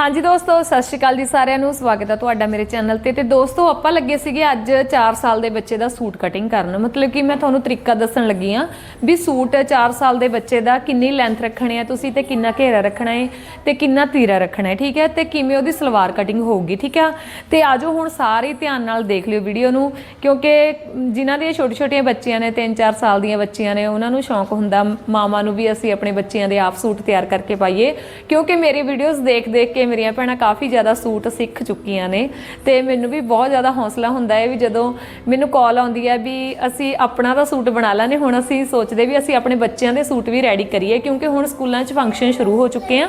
ਹਾਂਜੀ ਦੋਸਤੋ, ਸਤਿ ਸ਼੍ਰੀ ਅਕਾਲ ਜੀ ਸਾਰਿਆਂ ਨੂੰ। ਸਵਾਗਤ ਹੈ ਤੁਹਾਡਾ ਮੇਰੇ ਚੈਨਲ ਤੇ। ਤੇ ਦੋਸਤੋ, ਆਪਾਂ ਲੱਗੇ ਸੀਗੇ ਅੱਜ 4 ਸਾਲ ਦੇ ਬੱਚੇ ਦਾ ਸੂਟ ਕਟਿੰਗ ਕਰਨ। ਮਤਲਬ ਕਿ ਮੈਂ ਤੁਹਾਨੂੰ ਤਰੀਕਾ ਦੱਸਣ ਲੱਗੀ ਆ ਵੀ ਸੂਟ 4 ਸਾਲ ਦੇ ਬੱਚੇ ਦਾ ਕਿੰਨੀ ਲੈਂਥ ਰੱਖਣੀ ਹੈ ਤੁਸੀਂ ਤੇ ਕਿੰਨਾ ਘੇਰਾ ਰੱਖਣਾ ਹੈ ਤੇ ਕਿੰਨਾ ਤੀਰਾ ਰੱਖਣਾ ਹੈ ਠੀਕ ਹੈ? ਤੇ ਕਿਵੇਂ ਉਹਦੀ ਸਲਵਾਰ ਕਟਿੰਗ ਹੋਊਗੀ, ਠੀਕ ਹੈ? ਤੇ ਆਜੋ ਹੁਣ ਸਾਰੇ ਧਿਆਨ ਨਾਲ ਦੇਖ ਲਿਓ ਵੀਡੀਓ ਨੂੰ, ਕਿਉਂਕਿ ਜਿਨ੍ਹਾਂ ਦੀਆਂ ਛੋਟੀ ਛੋਟੀਆਂ ਬੱਚੀਆਂ ਨੇ 3-4 ਸਾਲ ਦੀਆਂ ਬੱਚੀਆਂ ਨੇ, ਉਹਨਾਂ ਨੂੰ ਸ਼ੌਂਕ ਹੁੰਦਾ ਮਾਮਾ ਨੂੰ ਵੀ ਅਸੀਂ ਆਪਣੇ ਬੱਚਿਆਂ ਦੇ ਆਪ ਸੂਟ ਤਿਆਰ ਕਰਕੇ ਪਾਈਏ। ਕਿਉਂਕਿ ਮੇਰੀ ਵੀਡੀਓਜ਼ ਦੇਖ ਦੇਖ ਕੇ ਮੇਰੀਆਂ ਭੈਣਾਂ ਕਾਫੀ ਜ਼ਿਆਦਾ ਸੂਟ ਸਿੱਖ ਚੁੱਕੀਆਂ ਨੇ ਤੇ ਮੈਨੂੰ ਵੀ ਬਹੁਤ ਜ਼ਿਆਦਾ ਹੌਸਲਾ ਹੁੰਦਾ ਹੈ ਵੀ ਜਦੋਂ ਮੈਨੂੰ ਕਾਲ ਆਉਂਦੀ ਹੈ ਵੀ ਅਸੀਂ ਆਪਣਾ ਤਾਂ ਸੂਟ ਬਣਾ ਲਾਂਗੇ, ਹੁਣ ਅਸੀਂ ਸੋਚਦੇ ਵੀ ਅਸੀਂ ਆਪਣੇ ਬੱਚਿਆਂ ਦੇ ਸੂਟ ਵੀ ਰੈਡੀ ਕਰੀਏ ਕਿਉਂਕਿ ਹੁਣ ਸਕੂਲਾਂ 'ਚ ਫੰਕਸ਼ਨ ਸ਼ੁਰੂ ਹੋ ਚੁੱਕੇ ਆ।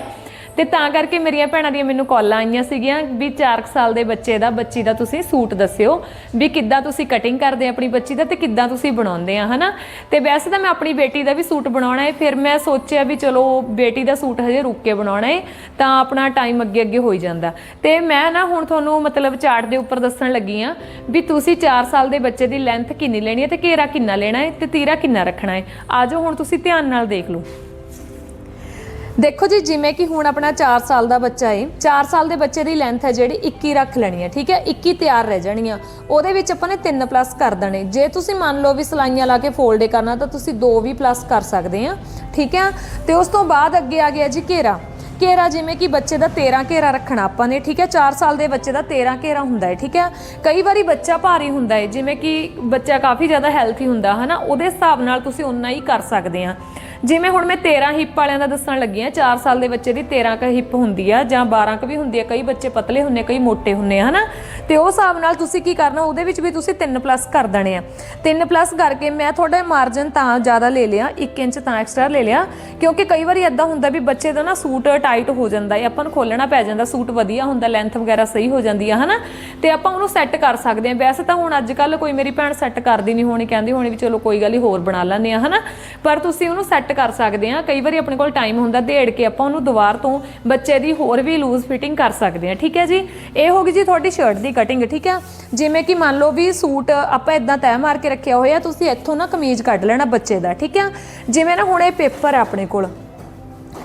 ਤੇ ਤਾਂ ਕਰਕੇ ਮੇਰੀਆਂ ਭੈਣਾਂ ਦੀਆਂ ਮੈਨੂੰ ਕਾਲਾਂ ਆਈਆਂ ਸੀਗੀਆਂ ਵੀ 4 ਸਾਲ ਦੇ ਬੱਚੇ ਦਾ, ਬੱਚੀ ਦਾ ਤੁਸੀਂ ਸੂਟ ਦੱਸਿਓ ਵੀ ਕਿੱਦਾਂ ਤੁਸੀਂ ਕਟਿੰਗ ਕਰਦੇ ਆਪਣੀ ਬੱਚੀ ਦਾ ਤੇ ਕਿੱਦਾਂ ਤੁਸੀਂ ਬਣਾਉਂਦੇ ਆ, ਹਨਾ? ਤੇ ਵੈਸੇ ਤਾਂ ਮੈਂ ਆਪਣੀ ਬੇਟੀ ਦਾ ਵੀ ਸੂਟ ਬਣਾਉਣਾ ਹੈ ਫਿਰ ਮੈਂ ਸੋਚਿਆ ਵੀ ਚਲੋ ਬੇਟੀ ਦਾ ਸੂਟ ਹਜੇ ਰੁੱਕ ਕੇ ਬਣਾਉਣਾ ਹੈ ਤਾਂ ਆਪਣਾ ਟਾਈਮ ਅੱਗੇ ਅੱਗੇ ਹੋਈ ਜਾਂਦਾ। ਤੇ ਮੈਂ ਨਾ ਹੁਣ ਤੁਹਾਨੂੰ ਮਤਲਬ ਚਾਰਟ ਦੇ ਉੱਪਰ ਦੱਸਣ ਲੱਗੀ ਆ ਵੀ ਤੁਸੀਂ 4 ਸਾਲ ਦੇ ਬੱਚੇ ਦੀ ਲੈਂਥ ਕਿੰਨੀ ਲੈਣੀ ਹੈ ਤੇ ਘੇਰਾ ਕਿੰਨਾ ਲੈਣਾ ਹੈ ਤੇ ਤੀਰਾ ਕਿੰਨਾ ਰੱਖਣਾ ਹੈ ਆਜੋ ਹੁਣ ਤੁਸੀਂ ਧਿਆਨ ਨਾਲ ਦੇਖ ਲਓ। ਦੇਖੋ ਜੀ, ਜਿਵੇਂ ਕਿ ਹੁਣ ਆਪਣਾ 4 ਸਾਲ ਦਾ ਬੱਚਾ ਏ 4 ਸਾਲ ਦੇ ਬੱਚੇ ਦੀ ਲੈਂਥ ਹੈ ਜਿਹੜੀ 21 ਰੱਖ ਲੈਣੀ ਹੈ, ਠੀਕ ਹੈ? 21 ਤਿਆਰ ਰਹਿ ਜਾਣੀਆਂ। ਉਹਦੇ ਵਿੱਚ ਆਪਾਂ ਨੇ 3 ਪਲੱਸ ਕਰ ਦੇਣੇ। ਜੇ ਤੁਸੀਂ ਮੰਨ ਲਓ ਵੀ ਸਲਾਈਆਂ ਲਾ ਕੇ ਫੋਲਡ ਕਰਨਾ, ਤਾਂ ਤੁਸੀਂ 2 ਵੀ ਪਲੱਸ ਕਰ ਸਕਦੇ ਆ, ਠੀਕ ਹੈ? ਤੇ ਉਸ ਤੋਂ ਬਾਅਦ ਅੱਗੇ ਆ ਗਿਆ ਜੀ ਘੇਰਾ। ਘੇਰਾ ਜਿਵੇਂ ਕਿ ਬੱਚੇ ਦਾ 13 ਘੇਰਾ ਰੱਖਣਾ ਆਪਾਂ ਨੇ, ਠੀਕ ਹੈ? 4 ਸਾਲ ਦੇ ਬੱਚੇ ਦਾ 13 ਘੇਰਾ ਹੁੰਦਾ ਹੈ ਠੀਕ ਹੈ? ਕਈ ਵਾਰੀ ਬੱਚਾ ਭਾਰੀ ਹੁੰਦਾ ਹੈ ਜਿਵੇਂ ਕਿ ਬੱਚਾ ਕਾਫੀ ਜ਼ਿਆਦਾ ਹੈਲਥੀ ਹੁੰਦਾ ਹੈ ਨਾ ਉਹਦੇ ਹਿਸਾਬ ਨਾਲ ਤੁਸੀਂ ਉਨਾ ਹੀ ਕਰ ਸਕਦੇ ਆ। ਜਿਵੇਂ ਹੁਣ ਮੈਂ 13 ਹਿੱਪ ਵਾਲਿਆਂ ਦਾ ਦੱਸਣ ਲੱਗੀ ਆ 4 ਸਾਲ ਦੇ ਬੱਚੇ ਦੀ 13 ਕ ਹਿੱਪ ਹੁੰਦੀ ਆ ਜਾਂ 12 ਕ ਵੀ ਹੁੰਦੀ ਆ, ਕਈ ਬੱਚੇ ਪਤਲੇ ਹੁੰਨੇ ਕਈ ਮੋਟੇ ਹੁੰਨੇ ਆ, ਹਨਾ? ਤੇ ਉਹ ਹਿਸਾਬ ਨਾਲ ਤੁਸੀਂ ਕੀ ਕਰਨਾ, ਉਹਦੇ ਵਿੱਚ ਵੀ ਤੁਸੀਂ 3 ਪਲੱਸ ਕਰ ਦੇਣੇ ਆ। 3 ਪਲੱਸ ਕਰਕੇ ਮੈਂ ਤੁਹਾਡਾ ਮਾਰਜਨ ਤਾਂ ਜ਼ਿਆਦਾ ਲੈ ਲਿਆ 1 ਇੰਚ ਤਾਂ ਐਕਸਟਰਾ ਲੈ ਲਿਆ, ਕਿਉਂਕਿ ਕਈ ਵਾਰੀ ਇਦਾਂ ਹੁੰਦਾ ਵੀ ਬੱਚੇ ਦਾ ਨਾ ਸੂਟ ਟਾਈਟ ਹੋ ਜਾਂਦਾ ਹੈ ਆਪਾਂ ਨੂੰ ਖੋਲਣਾ ਪੈ ਜਾਂਦਾ, ਸੂਟ ਵਧੀਆ ਹੁੰਦਾ ਲੈਂਥ ਵਗੈਰਾ ਸਹੀ ਹੋ ਜਾਂਦੀ ਆ, ਹਨਾ? ਤੇ ਆਪਾਂ ਉਹਨੂੰ ਸੈੱਟ ਕਰ ਸਕਦੇ ਆ। ਵੈਸੇ ਤਾਂ ਹੁਣ ਅੱਜ ਕੱਲ ਕੋਈ ਮੇਰੀ ਭੈਣ ਸੈੱਟ ਕਰਦੀ ਨਹੀਂ ਹੋਣੀ, ਕਹਿੰਦੀ ਹੋਣੀ ਵੀ ਚਲੋ ਕੋਈ ਗੱਲ ਹੀ ਹੋਰ ਬਣਾ ਲੈਂਦੇ ਆ, ਹਨਾ? ਪਰ ਤੁਸੀਂ ਉਹਨੂੰ ਸੈੱਟ ਕਰ ਸਕਦੇ ਆ ਕਈ ਵਾਰੀ ਆਪਣੇ ਕੋਲ ਟਾਈਮ ਹੁੰਦਾ, ਦੇੜ ਕੇ ਆਪਾਂ ਉਹਨੂੰ ਦੁਬਾਰ ਤੋਂ ਬੱਚੇ ਦੀ ਹੋਰ ਵੀ ਲੂਜ਼ ਫਿਟਿੰਗ ਕਰ ਸਕਦੇ ਆ ਠੀਕ ਹੈ ਜੀ? ਇਹ ਹੋ ਗਈ ਜੀ ਤੁਹਾਡੀ ਸ਼ਰਟ ਦੀ ਕਟਿੰਗ ਠੀਕ ਹੈ? ਜਿਵੇਂ ਕਿ ਮੰਨ ਲਓ ਵੀ ਸੂਟ ਆਪਾਂ ਇਦਾਂ ਤੈਅ ਮਾਰ ਕੇ ਰੱਖਿਆ ਹੋਇਆ, ਤੁਸੀਂ ਇੱਥੋਂ ਨਾ ਕਮੀਜ਼ ਕੱਢ ਲੈਣਾ ਬੱਚੇ ਦਾ, ਠੀਕ ਹੈ? ਜਿਵੇਂ ਨਾ ਹੁਣ ਇਹ ਪੇਪਰ ਆਪਣੇ ਕੋਲ,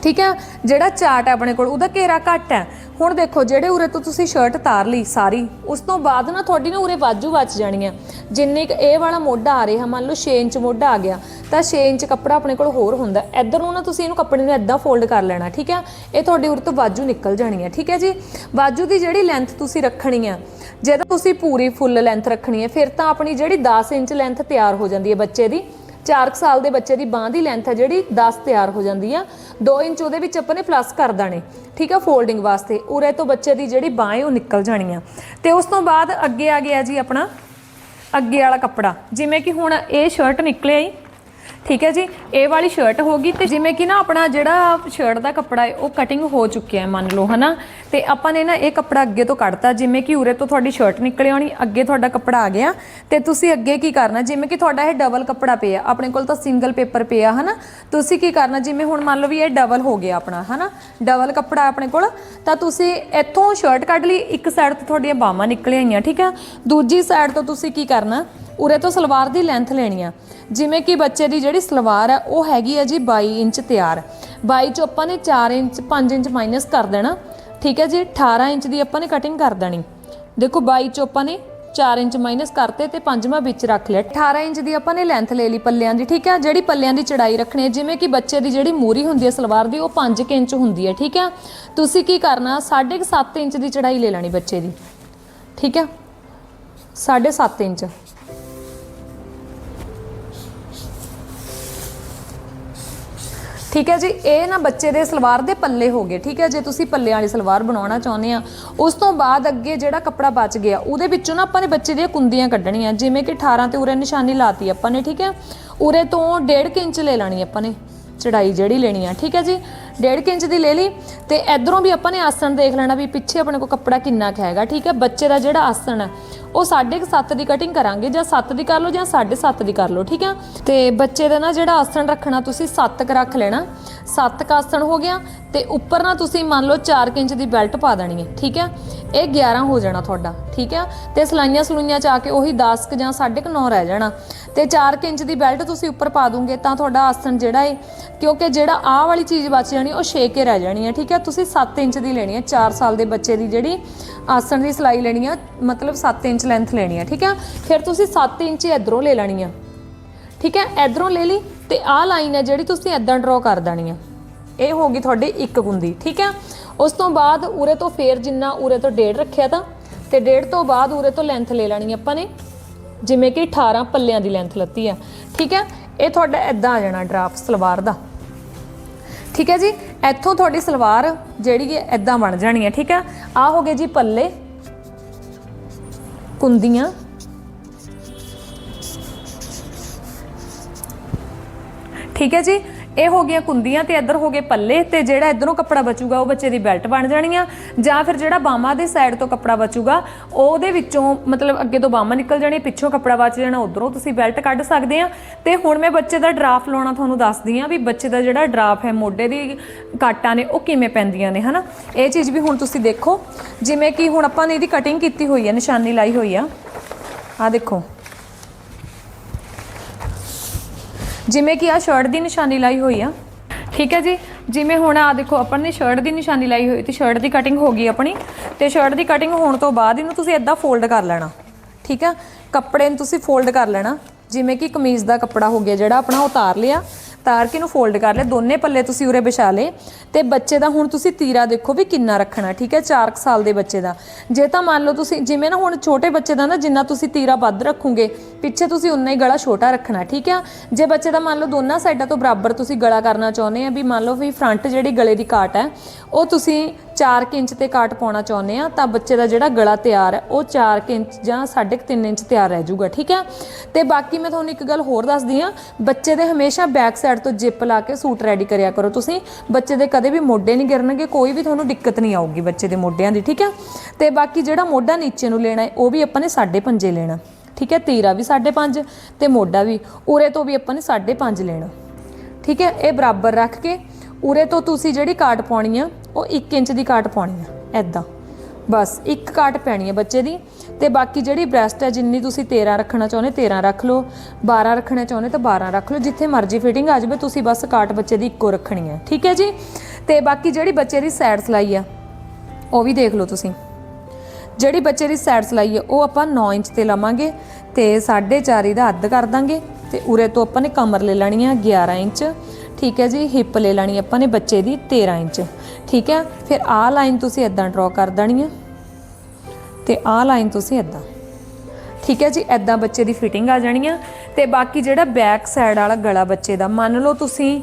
ਠੀਕ ਹੈ? ਜਿਹੜਾ ਚਾਰਟ ਆਪਣੇ ਕੋਲ, ਉਹਦਾ ਘੇਰਾ ਘੱਟ ਹੈ। ਹੁਣ ਦੇਖੋ, ਜਿਹੜੇ ਉਰੇ ਤੋਂ ਤੁਸੀਂ ਸ਼ਰਟ ਤਾਰ ਲਈ ਸਾਰੀ, ਉਸ ਤੋਂ ਬਾਅਦ ਨਾ ਤੁਹਾਡੀ ਨਾ ਉਰੇ ਬਾਜੂ ਬਚ ਜਾਣੀ ਹੈ ਜਿੰਨੇ ਕੁ ਇਹ ਵਾਲਾ ਮੋਢਾ ਆ ਰਿਹਾ, ਮੰਨ ਲਓ 6 ਇੰਚ ਮੋਢਾ ਆ ਗਿਆ, ਤਾਂ 6 ਇੰਚ ਕੱਪੜਾ ਆਪਣੇ ਕੋਲ ਹੋਰ ਹੁੰਦਾ। ਇੱਧਰ ਨੂੰ ਨਾ ਤੁਸੀਂ ਇਹਨੂੰ ਕੱਪੜੇ ਨੂੰ ਇਦਾਂ ਫੋਲਡ ਕਰ ਲੈਣਾ, ਠੀਕ ਹੈ ਇਹ ਤੁਹਾਡੀ ਉਰੇ ਤੋਂ ਬਾਜੂ ਨਿਕਲ ਜਾਣੀ ਹੈ ਠੀਕ ਹੈ ਜੀ? ਬਾਜੂ ਦੀ ਜਿਹੜੀ ਲੈਂਥ ਤੁਸੀਂ ਰੱਖਣੀ ਹੈ ਜੇ ਤਾਂ ਤੁਸੀਂ ਪੂਰੀ ਫੁੱਲ ਲੈਂਥ ਰੱਖਣੀ ਹੈ ਫਿਰ ਤਾਂ ਆਪਣੀ ਜਿਹੜੀ 10 ਇੰਚ ਲੈਂਥ ਤਿਆਰ ਹੋ ਜਾਂਦੀ ਹੈ ਬੱਚੇ ਦੀ 4 ਸਾਲ ਦੇ ਬੱਚੇ ਦੀ ਬਾਹ ਦੀ ਲੈਂਥ ਹੈ ਜਿਹੜੀ 10 ਤਿਆਰ ਹੋ ਜਾਂਦੀ ਆ। 2 ਇੰਚ ਉਹਦੇ ਵਿੱਚ ਆਪਾਂ ਨੇ ਪਲੱਸ ਕਰ ਦੇਣੇ। ਠੀਕ ਆ ਫੋਲਡਿੰਗ ਵਾਸਤੇ। ਉਰੇ ਤੋਂ ਬੱਚੇ ਦੀ ਜਿਹੜੀ ਬਾਹ ਹੈ ਉਹ ਨਿਕਲ ਜਾਣੀ ਆ। ਤੇ ਉਸ ਤੋਂ ਬਾਅਦ ਅੱਗੇ ਆ ਗਿਆ ਜੀ ਆਪਣਾ ਅੱਗੇ ਵਾਲਾ ਕੱਪੜਾ। ਜਿਵੇਂ ਕਿ ਹੁਣ ਇਹ ਸ਼ਰਟ ਨਿਕਲਿਆ ਹੀ ਠੀਕ ਹੈ ਜੀ, ਇਹ ਵਾਲੀ ਸ਼ਰਟ ਹੋਗੀ ਤੇ ਜਿਵੇਂ ਕਿ ਨਾ ਆਪਣਾ ਜਿਹੜਾ ਸ਼ਰਟ ਦਾ ਕੱਪੜਾ ਹੈ, ਉਹ ਕਟਿੰਗ ਹੋ ਚੁੱਕਿਆ ਹੈ, ਮੰਨ ਲਓ, ਹਨਾ? ਤੇ ਆਪਾਂ ਨੇ ਨਾ ਇਹ ਕੱਪੜਾ ਅੱਗੇ ਤੋਂ ਕੱਢਤਾ, ਜਿਵੇਂ ਕਿ ਉਰੇ ਤੋਂ ਤੁਹਾਡੀ ਸ਼ਰਟ ਨਿਕਲ ਆਉਣੀ ਅੱਗੇ ਤੁਹਾਡਾ ਕੱਪੜਾ ਆ ਗਿਆ। ਤੇ ਤੁਸੀਂ ਅੱਗੇ ਕੀ ਕਰਨਾ, ਜਿਵੇਂ ਕਿ ਤੁਹਾਡਾ ਇਹ ਡਬਲ ਕੱਪੜਾ ਪਿਆ, ਆਪਣੇ ਕੋਲ ਤਾਂ ਸਿੰਗਲ ਪੇਪਰ ਪਿਆ, ਹਨਾ? ਤੁਸੀਂ ਕੀ ਕਰਨਾ, ਜਿਵੇਂ ਹੁਣ ਮੰਨ ਲਓ ਵੀ ਇਹ ਡਬਲ ਹੋ ਗਿਆ ਆਪਣਾ, ਹਨਾ? ਡਬਲ ਕੱਪੜਾ ਆਪਣੇ ਕੋਲ, ਤਾਂ ਤੁਸੀਂ ਇੱਥੋਂ ਸ਼ਰਟ ਕੱਢ ਲਈ, ਇੱਕ ਸਾਈਡ ਤੋਂ ਤੁਹਾਡੀਆਂ ਬਾਹਾਂ ਨਿਕਲ ਆਈਆਂ ਠੀਕ ਹੈ? ਦੂਜੀ ਸਾਈਡ ਤੋਂ ਤੁਸੀਂ ਕੀ ਕਰਨਾ ਉਰੇ ਤੋਂ ਸਲਵਾਰ ਦੀ ਲੈਂਥ ਲੈਣੀ ਆ। ਜਿਵੇਂ ਕਿ ਬੱਚੇ ਦੀ ਜਿਹੜੀ ਸਲਵਾਰ ਹੈ ਉਹ ਹੈਗੀ ਹੈ ਜੀ 22 ਇੰਚ ਤਿਆਰ। 22 ਚੋਂ ਆਪਾਂ ਨੇ 4 ਇੰਚ 5 ਇੰਚ ਮਾਈਨਸ ਕਰ ਦੇਣਾ। ਠੀਕ ਹੈ ਜੀ 18 ਇੰਚ ਦੀ ਆਪਾਂ ਨੇ ਕਟਿੰਗ ਕਰ ਦੇਣੀ। ਦੇਖੋ 22 ਚੋਂ ਆਪਾਂ ਨੇ 4 ਇੰਚ ਮਾਈਨਸ ਕਰਤੇ ਤੇ ਪੰਜਵਾਂ ਵਿੱਚ ਰੱਖ ਲਿਆ। 18 ਇੰਚ ਦੀ ਆਪਾਂ ਨੇ ਲੈਂਥ ਲੈ ਲਈ ਪੱਲਿਆਂ ਦੀ, ਠੀਕ ਹੈ? ਜਿਹੜੀ ਪੱਲਿਆਂ ਦੀ ਚੜਾਈ ਰੱਖਣੀ ਹੈ, ਜਿਵੇਂ ਕਿ ਬੱਚੇ ਦੀ ਜਿਹੜੀ ਮੂਰੀ ਹੁੰਦੀ ਹੈ ਸਲਵਾਰ ਦੀ, ਉਹ 5 ਇੰਚ ਹੁੰਦੀ ਹੈ, ਠੀਕ ਹੈ? ਤੁਸੀਂ ਕੀ ਕਰਨਾ 7.5 ਇੰਚ ਦੀ ਚੜਾਈ ਲੈ ਲੈਣੀ ਬੱਚੇ ਦੀ। ਠੀਕ ਹੈ? 7.5 ਇੰਚ। ਠੀਕ ਹੈ ਜੀ, ਇਹ ਨਾ ਬੱਚੇ ਦੇ ਸਲਵਾਰ ਦੇ ਪੱਲੇ ਹੋ ਗਏ, ਠੀਕ ਹੈ, ਜੇ ਤੁਸੀਂ ਪੱਲੇ ਵਾਲੀ ਸਲਵਾਰ ਬਣਾਉਣਾ ਚਾਹੁੰਦੇ ਆ, ਉਸ ਤੋਂ ਬਾਅਦ ਅੱਗੇ ਜਿਹੜਾ ਕੱਪੜਾ ਬਚ ਗਿਆ, ਉਹਦੇ ਵਿੱਚੋਂ ਨਾ ਆਪਾਂ ਨੇ ਬੱਚੇ ਦੀਆਂ ਕੁੰਦੀਆਂ ਕੱਢਣੀਆਂ, ਜਿਵੇਂ ਕਿ 18 ਤੇ ਉਰੇ ਨਿਸ਼ਾਨੀ ਲਾਤੀ ਆਪਾਂ ਨੇ, ਠੀਕ ਹੈ, ਉਰੇ ਤੋਂ 1.5 ਇੰਚ ਲੈ ਲੈਣੀ ਆਪਾਂ ਨੇ, ਚੜਾਈ ਜਿਹੜੀ ਲੈਣੀ ਆ, ਠੀਕ ਹੈ ਜੀ 1.5 ਇੰਚ ਦੀ ਲੈ ਲਈ, ਤੇ ਇਧਰੋਂ ਵੀ ਆਪਾਂ ਨੇ ਆਸਣ ਦੇਖ ਲੈਣਾ ਵੀ ਪਿੱਛੇ ਆਪਣੇ ਕੋਲ ਕੱਪੜਾ ਕਿੰਨਾ ਕੁ ਹੈਗਾ, ਠੀਕ ਹੈ, ਬੱਚੇ ਦਾ ਜਿਹੜਾ ਆਸਣ ਹੈ ਉਹ 7.5 ਦੀ ਕਟਿੰਗ ਕਰਾਂਗੇ ਜਾਂ 7 ਦੀ ਕਰ ਲਓ ਜਾਂ 7.5 ਦੀ ਕਰ ਲਓ, ਠੀਕ ਆ? ਤੇ ਬੱਚੇ ਦਾ ਨਾ ਜਿਹੜਾ ਆਸਣ ਰੱਖਣਾ, ਤੁਸੀਂ 7 ਰੱਖ ਲੈਣਾ। 7 ਕ ਆਸਣ ਹੋ ਗਿਆ ਤੇ ਉੱਪਰ ਨਾ ਤੁਸੀਂ ਮੰਨ ਲਓ 4 ਇੰਚ ਦੀ ਬੈਲਟ ਪਾ ਦੇਣੀ ਹੈ, ਠੀਕ ਹੈ? ਇਹ 11 ਹੋ ਜਾਣਾ ਤੁਹਾਡਾ, ਠੀਕ ਹੈ? ਤੇ ਸਲਾਈਆਂ ਸਲੂਈਆਂ ਚ ਆ ਕੇ ਉਹੀ 10 ਕ ਜਾਂ 9.5 ਰਹਿ ਜਾਣਾ। ਤੇ 4 ਇੰਚ ਦੀ ਬੈਲਟ ਤੁਸੀਂ ਉੱਪਰ ਪਾ ਦੋਗੇ ਤਾਂ ਤੁਹਾਡਾ ਆਸਣ ਜਿਹੜਾ ਹੈ ਕਿਉਂਕਿ ਜਿਹੜਾ ਆਹ ਵਾਲੀ ਚੀਜ਼ ਬਚ ਜਾਣੀ, ਉਹ 6 ਕੇ ਰਹਿ ਜਾਣੀ ਹੈ, ਠੀਕ ਹੈ? ਤੁਸੀਂ 7 ਇੰਚ ਦੀ ਲੈਣੀ ਹੈ 4 ਸਾਲ ਦੇ ਬੱਚੇ ਦੀ ਜਿਹੜੀ ਆਸਣ ਦੀ ਸਲਾਈ ਲੈਣੀ ਹੈ, ਮਤਲਬ 7 ਇੰਚ ਲੈਂਥ ਲੈਣੀ ਹੈ, ਠੀਕ ਹੈ? ਫਿਰ ਤੁਸੀਂ 7 ਇੰਚ ਇਧਰੋਂ ਲੈ ਲੈਣੀ ਹੈ, ਠੀਕ ਹੈ? ਇਧਰੋਂ ਲੈ ਲਈ ਤੇ ਆਹ ਲਾਈਨ ਹੈ ਜਿਹੜੀ ਤੁਸੀਂ ਇਦਾਂ ਡਰਾ ਕਰ ਦੇਣੀ ਹੈ। ਇਹ ਹੋ ਗਈ ਤੁਹਾਡੀ ਇੱਕ ਗੁੰਦੀ, ਠੀਕ ਹੈ? ਉਸ ਤੋਂ ਬਾਅਦ ਉਰੇ ਤੋਂ ਫੇਰ ਜਿੰਨਾ ਉਰੇ ਤੋਂ ਡੇਢ ਰੱਖਿਆ ਤਾਂ, ਤੇ ਡੇਢ ਤੋਂ ਬਾਅਦ ਉਰੇ ਤੋਂ ਲੈਂਥ ਲੈ ਲੈਣੀ ਆਪਾਂ ਨੇ, ਜਿਵੇਂ ਕਿ 18 ਪੱਲਿਆਂ ਦੀ ਲੈਂਥ ਲੱਤੀ ਆ, ਠੀਕ ਹੈ? ਇਹ ਤੁਹਾਡਾ ਇਦਾਂ ਆ ਜਾਣਾ ਡਰਾਫਟ ਸਲਵਾਰ ਦਾ, ਠੀਕ ਹੈ ਜੀ? ਇੱਥੋਂ ਤੁਹਾਡੀ ਸਲਵਾਰ ਜਿਹੜੀ ਹੈ ਇਦਾਂ ਬਣ ਜਾਣੀ ਹੈ ਠੀਕ ਹੈ? ਆ ਹੋ ਗਏ ਜੀ ਪੱਲੇ, ਕੁੰਦੀਆਂ, ਠੀਕ ਹੈ ਜੀ? ਇਹ ਹੋ ਗਈਆਂ ਕੁੰਦੀਆਂ ਤੇ ਇੱਧਰ ਹੋ ਗਏ ਪੱਲੇ ਤੇ ਜਿਹੜਾ ਇਧਰੋਂ ਕੱਪੜਾ ਬਚੂਗਾ ਉਹ ਬੱਚੇ ਦੀ ਬੈਲਟ ਬਣ ਜਾਣੀ ਆ ਜਾਂ ਫਿਰ ਜਿਹੜਾ ਬਾਹਾਂ ਦੇ ਸਾਈਡ ਤੋਂ ਕੱਪੜਾ ਬਚੂਗਾ, ਉਹਦੇ ਵਿੱਚੋਂ ਮਤਲਬ ਅੱਗੇ ਤੋਂ ਬਾਹਾਂ ਨਿਕਲ ਜਾਣੀ ਪਿੱਛੋਂ ਕੱਪੜਾ ਬਚ ਜਾਣਾ, ਉਧਰੋਂ ਤੁਸੀਂ ਬੈਲਟ ਕੱਢ ਸਕਦੇ ਆ। ਤੇ ਹੁਣ ਮੈਂ ਬੱਚੇ ਦਾ ਡਰਾਫ ਲਾਉਣਾ ਤੁਹਾਨੂੰ ਦੱਸਦੀ ਆ ਵੀ ਬੱਚੇ ਦਾ ਜਿਹੜਾ ਡਰਾਫ ਹੈ, ਮੋਢੇ ਦੀ ਕਾਟਾਂ ਨੇ ਉਹ ਕਿਵੇਂ ਪੈਂਦੀਆਂ ਨੇ, ਹਨਾ? ਇਹ ਚੀਜ਼ ਵੀ ਹੁਣ ਤੁਸੀਂ ਦੇਖੋ, ਜਿਵੇਂ ਕਿ ਹੁਣ ਆਪਾਂ ਨੇ ਇਹਦੀ ਕਟਿੰਗ ਕੀਤੀ ਹੋਈ ਹੈ, ਨਿਸ਼ਾਨੀ ਲਾਈ ਹੋਈ ਆ। ਆ ਦੇਖੋ। ਜਿਵੇਂ ਕਿ ਆ ਸ਼ਰਟ ਦੀ ਨਿਸ਼ਾਨੀ ਲਾਈ ਹੋਈ ਆ। ਠੀਕ ਹੈ ਜੀ? ਜਿਵੇਂ ਹੁਣ ਆ ਦੇਖੋ, ਆਪਾਂ ਨੇ ਸ਼ਰਟ ਦੀ ਨਿਸ਼ਾਨੀ ਲਾਈ ਹੋਈ ਤੇ ਸ਼ਰਟ ਦੀ ਕਟਿੰਗ ਹੋ ਗਈ ਆਪਣੀ। ਤੇ ਸ਼ਰਟ ਦੀ ਕਟਿੰਗ ਹੋਣ ਤੋਂ ਬਾਅਦ ਇਹਨੂੰ ਤੁਸੀਂ ਇਦਾਂ ਫੋਲਡ ਕਰ ਲੈਣਾ। ਠੀਕ ਆ ਕੱਪੜੇ ਨੂੰ ਤੁਸੀਂ ਫੋਲਡ ਕਰ ਲੈਣਾ। ਜਿਵੇਂ ਕਿ ਕਮੀਜ਼ ਦਾ ਕੱਪੜਾ ਹੋ ਗਿਆ ਜਿਹੜਾ ਆਪਣਾ ਉਤਾਰ ਲਿਆ। ਤਾਰ ਕੇ ਨੂੰ ਫੋਲਡ ਕਰ ਲਿਆ। ਦੋਨੇ ਪੱਲੇ ਤੁਸੀਂ ਉਰੇ ਵਿਛਾ ਲਏ। ਤੇ ਬੱਚੇ ਦਾ ਹੁਣ ਤੁਸੀਂ ਤੀਰਾ ਦੇਖੋ ਵੀ ਕਿੰਨਾ ਰੱਖਣਾ, ਠੀਕ ਹੈ? 4 ਸਾਲ ਦੇ ਬੱਚੇ ਦਾ। ਜੇ ਤਾਂ ਮੰਨ ਲਓ ਤੁਸੀਂ, ਜਿਵੇਂ ਨਾ ਹੁਣ ਛੋਟੇ ਬੱਚੇ ਦਾ ਨਾ, ਜਿੰਨਾ ਤੁਸੀਂ ਤੀਰਾ ਵੱਧ ਰੱਖੋਗੇ, ਪਿੱਛੇ ਤੁਸੀਂ ਉਨਾ ਹੀ ਗਲਾ ਛੋਟਾ ਰੱਖਣਾ, ਠੀਕ ਹੈ? ਜੇ ਬੱਚੇ ਦਾ ਮੰਨ ਲਓ ਦੋਨਾਂ ਸਾਈਡਾਂ ਤੋਂ ਬਰਾਬਰ ਤੁਸੀਂ ਗਲਾ ਕਰਨਾ ਚਾਹੁੰਦੇ ਆ ਵੀ ਮੰਨ ਲਓ ਵੀ ਫਰੰਟ ਜਿਹੜੀ ਗਲੇ ਦੀ ਕਾਟ ਹੈ, ਉਹ ਤੁਸੀਂ 4 ਇੰਚ ਤੇ ਕਾਟ ਪਾਉਣਾ ਚਾਹੁੰਦੇ ਆ ਤਾਂ ਬੱਚੇ ਦਾ ਜਿਹੜਾ ਗਲਾ ਤਿਆਰ ਹੈ, ਉਹ 4 ਇੰਚ ਜਾਂ 3.5 ਇੰਚ ਤਿਆਰ ਰਹਿ ਜਾਊਗਾ, ਠੀਕ ਹੈ? ਤੇ ਬਾਕੀ ਮੈਂ ਤੁਹਾਨੂੰ ਇੱਕ ਗੱਲ ਹੋਰ ਦੱਸਦੀ ਆ ਬੱਚੇ ਦੇ ਹਮੇਸ਼ਾ ਬੈਕ ਸਾਈਡ ਤੋਂ ਜਿੱਪ ਲਾ ਕੇ ਸੂਟ ਰੈਡੀ ਕਰਿਆ ਕਰੋ ਤੁਸੀਂ। ਬੱਚੇ ਦੇ ਕਦੇ ਵੀ ਮੋਢੇ ਨਹੀਂ ਗਿਰਨਗੇ, ਕੋਈ ਵੀ ਤੁਹਾਨੂੰ ਦਿੱਕਤ ਨਹੀਂ ਆਊਗੀ ਬੱਚੇ ਦੇ ਮੋਢਿਆਂ ਦੀ, ਠੀਕ ਹੈ? ਤੇ ਬਾਕੀ ਜਿਹੜਾ ਮੋਢਾ ਨੀਚੇ ਨੂੰ ਲੈਣਾ ਹੈ, ਉਹ ਵੀ ਆਪਾਂ ਨੇ 5.5 ਲੈਣਾ, ਠੀਕ ਹੈ? ਤੀਰਾ ਵੀ 5.5 ਤੇ ਮੋਢਾ ਵੀ, ਉਰੇ ਤੋਂ ਵੀ ਆਪਾਂ ਨੇ 5.5 ਲੈਣਾ, ਠੀਕ ਹੈ? ਇਹ ਬਰਾਬਰ ਰੱਖ ਕੇ ਉਰੇ ਤੋਂ ਤੁਸੀਂ ਜਿਹੜੀ ਕਾਟ ਪਾਉਣੀ ਆ, ਉਹ 1 ਇੰਚ ਦੀ ਕਾਟ ਪਾਉਣੀ ਆ ਐਦਾਂ ਬਸ, ਇੱਕ ਕਾਟ ਪੈਣੀ ਹੈ ਬੱਚੇ ਦੀ, ਤੇ ਬਾਕੀ ਜਿਹੜੀ ਬ੍ਰੈਸਟ ਹੈ ਜਿੰਨੀ ਤੁਸੀਂ 13 ਰੱਖਣਾ ਚਾਹੁੰਦੇ 13 ਰੱਖ ਲਓ। 12 ਰੱਖਣਾ ਚਾਹੁੰਦੇ ਤਾਂ 12 ਰੱਖ ਲਓ, ਜਿੱਥੇ ਮਰਜ਼ੀ ਫਿਟਿੰਗ ਆ ਜਾਵੇ, ਤੁਸੀਂ ਬਸ ਕਾਟ ਬੱਚੇ ਦੀ ਇੱਕੋ ਰੱਖਣੀ ਹੈ ਠੀਕ ਹੈ ਜੀ? ਤੇ ਬਾਕੀ ਜਿਹੜੀ ਬੱਚੇ ਦੀ ਸਾਈਡ ਸਲਾਈ ਆ, ਉਹ ਵੀ ਦੇਖ ਲਓ ਤੁਸੀਂ। ਜਿਹੜੀ ਬੱਚੇ ਦੀ ਸਾਈਡ ਸਲਾਈ ਹੈ ਉਹ ਆਪਾਂ 9 ਇੰਚ ਤੇ ਲਵਾਂਗੇ, ਤੇ 4.5 ਦਾ ਅੱਧ ਕਰ ਦਾਂਗੇ, ਤੇ ਉਰੇ ਤੋਂ ਆਪਾਂ ਨੇ ਕਮਰ ਲੈ ਲੈਣੀ ਆ 11 ਇੰਚ। ਠੀਕ ਹੈ ਜੀ ਹਿੱਪ ਲੈ ਲੈਣੀ ਆਪਾਂ ਨੇ ਬੱਚੇ ਦੀ 13 ਇੰਚ। ਠੀਕ ਹੈ, ਫਿਰ ਆਹ ਲਾਈਨ ਤੁਸੀਂ ਇਦਾਂ ਡਰਾ ਕਰ ਦੇਣੀ ਆ ਤੇ ਆਹ ਲਾਈਨ ਤੁਸੀਂ ਇਦਾਂ ਠੀਕ ਹੈ ਜੀ ਇਦਾਂ ਬੱਚੇ ਦੀ ਫਿਟਿੰਗ ਆ ਜਾਣੀ ਆ ਤੇ ਬਾਕੀ ਜਿਹੜਾ ਬੈਕ ਸਾਈਡ ਵਾਲਾ ਗਲਾ ਬੱਚੇ ਦਾ, ਮੰਨ ਲਓ ਤੁਸੀਂ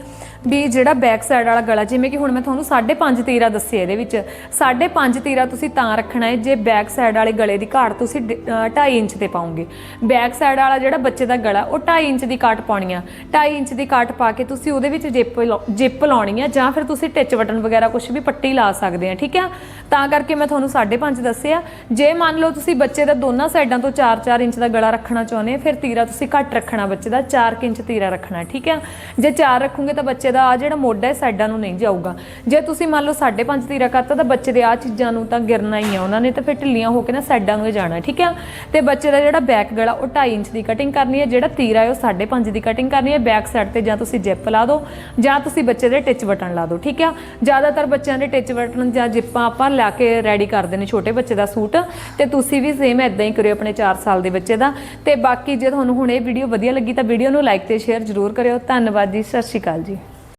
ਵੀ ਜਿਹੜਾ ਬੈਕ ਸਾਈਡ ਵਾਲਾ ਗਲਾ, ਜਿਵੇਂ ਕਿ ਹੁਣ ਮੈਂ ਤੁਹਾਨੂੰ 5.5 ਤੀਰਾ ਦੱਸਿਆ ਇਹਦੇ ਵਿੱਚ 5.5 ਤੀਰਾ ਤੁਸੀਂ ਤਾਂ ਰੱਖਣਾ ਹੈ, ਜੇ ਬੈਕ ਸਾਈਡ ਵਾਲੇ ਗਲੇ ਦੀ ਘਾਟ ਤੁਸੀਂ 2.5 ਇੰਚ ਤੇ ਪਾਉਂਗੇ। ਬੈਕ ਸਾਈਡ ਵਾਲਾ ਜਿਹੜਾ ਬੱਚੇ ਦਾ ਗਲਾ, ਉਹ 2.5 ਇੰਚ ਦੀ ਕਾਟ ਪਾਉਣੀ ਆ। 2.5 ਇੰਚ ਦੀ ਕਾਟ ਪਾ ਕੇ ਤੁਸੀਂ ਉਹਦੇ ਵਿੱਚ ਜਿਪ ਜਿਪ ਲਾਉਣੀ ਆ, ਜਾਂ ਫਿਰ ਤੁਸੀਂ ਟਿਚ ਬਟਨ ਵਗੈਰਾ ਕੁਝ ਵੀ ਪੱਟੀ ਲਾ ਸਕਦੇ ਆ, ਠੀਕ ਆ? ਤਾਂ ਕਰਕੇ ਮੈਂ ਤੁਹਾਨੂੰ 5.5 ਦੱਸਿਆ। ਜੇ ਮੰਨ ਲਓ ਤੁਸੀਂ ਬੱਚੇ ਦਾ ਦੋਨਾਂ ਸਾਈਡਾਂ ਤੋਂ 4-4 ਇੰਚ ਦਾ ਗਲਾ ਰੱਖਣਾ ਚਾਹੁੰਦੇ ਫਿਰ ਤੀਰਾ ਤੁਸੀਂ ਘੱਟ ਰੱਖਣਾ ਬੱਚੇ ਦਾ 4 ਇੰਚ ਤੀਰਾ ਰੱਖਣਾ, ਠੀਕ ਆ? ਜੇ 4 ਰੱਖੋਗੇ ਤਾਂ ਬੱਚੇ ਦਾ ਆ ਜਿਹੜਾ ਮੋਢਾ ਹੈ ਸਾਈਡਾਂ ਨੂੰ ਨਹੀਂ ਜਾਊਗਾ। ਜੇ ਤੁਸੀਂ ਮੰਨ ਲਓ 5.5 ਤੀਰਾ ਕਰਤਾ ਤਾਂ ਬੱਚੇ ਦੇ ਆ ਚੀਜ਼ਾਂ ਨੂੰ ਤਾਂ ਗਿਰਨਾ ਹੀ ਆ ਉਹਨਾਂ ਨੇ, ਤਾਂ ਫਿਰ ਢਿੱਲੀਆਂ ਹੋ ਕੇ ਨਾ ਸਾਈਡਾਂ ਨੂੰ ਹੀ ਜਾਣਾ, ਠੀਕ ਆ? ਤੇ ਬੱਚੇ ਦਾ ਜਿਹੜਾ ਬੈਕ ਗਲਾ, ਉਹ 2.5 ਇੰਚ ਦੀ ਕਟਿੰਗ ਕਰਨੀ ਹੈ, ਜਿਹੜਾ ਤੀਰਾ ਹੈ ਉਹ 5.5 ਦੀ ਕਟਿੰਗ ਕਰਨੀ ਹੈ ਬੈਕ ਸਾਈਡ ਤੇ ਜਾਂ ਤੁਸੀਂ ਜਿਪ ਲਾ ਦਿਓ, ਜਾਂ ਤੁਸੀਂ ਬੱਚੇ ਦੇ ਟਿਚ ਬਟਨ ਲਾ ਦਿਓ, ਠੀਕ ਆ? ਜ਼ਿਆਦਾਤਰ ਬੱਚਿਆਂ ਦੇ ਟਿਚ ਬਟਨ ਜਾਂ ਜਿੱਪਾਂ ਆਪਾਂ ਲਾ ਕੇ ਰੈਡੀ ਕਰਦੇ ਨੇ ਛੋਟੇ ਬੱਚੇ ਦਾ ਸੂਟ, ਤੇ ਤੁਸੀਂ ਵੀ ਸੇਮ ਇਦਾਂ ਹੀ ਕਰਿਓ ਆਪਣੇ 4 ਸਾਲ ਦੇ ਬੱਚੇ ਦਾ। ਤੇ ਬਾਕੀ ਜੇ ਤੁਹਾਨੂੰ ਹੁਣ ਇਹ ਵੀਡੀਓ ਵਧੀਆ ਲੱਗੀ ਤਾਂ ਵੀਡੀਓ ਨੂੰ ਲਾਈਕ ਤੇ ਸ਼ੇਅਰ ਜ਼ਰੂਰ ਕਰਿਓ। ਧੰਨਵਾਦ ਜੀ, ਸਤਿ ਸ਼੍ਰੀ ਅਕਾਲ ਜੀ।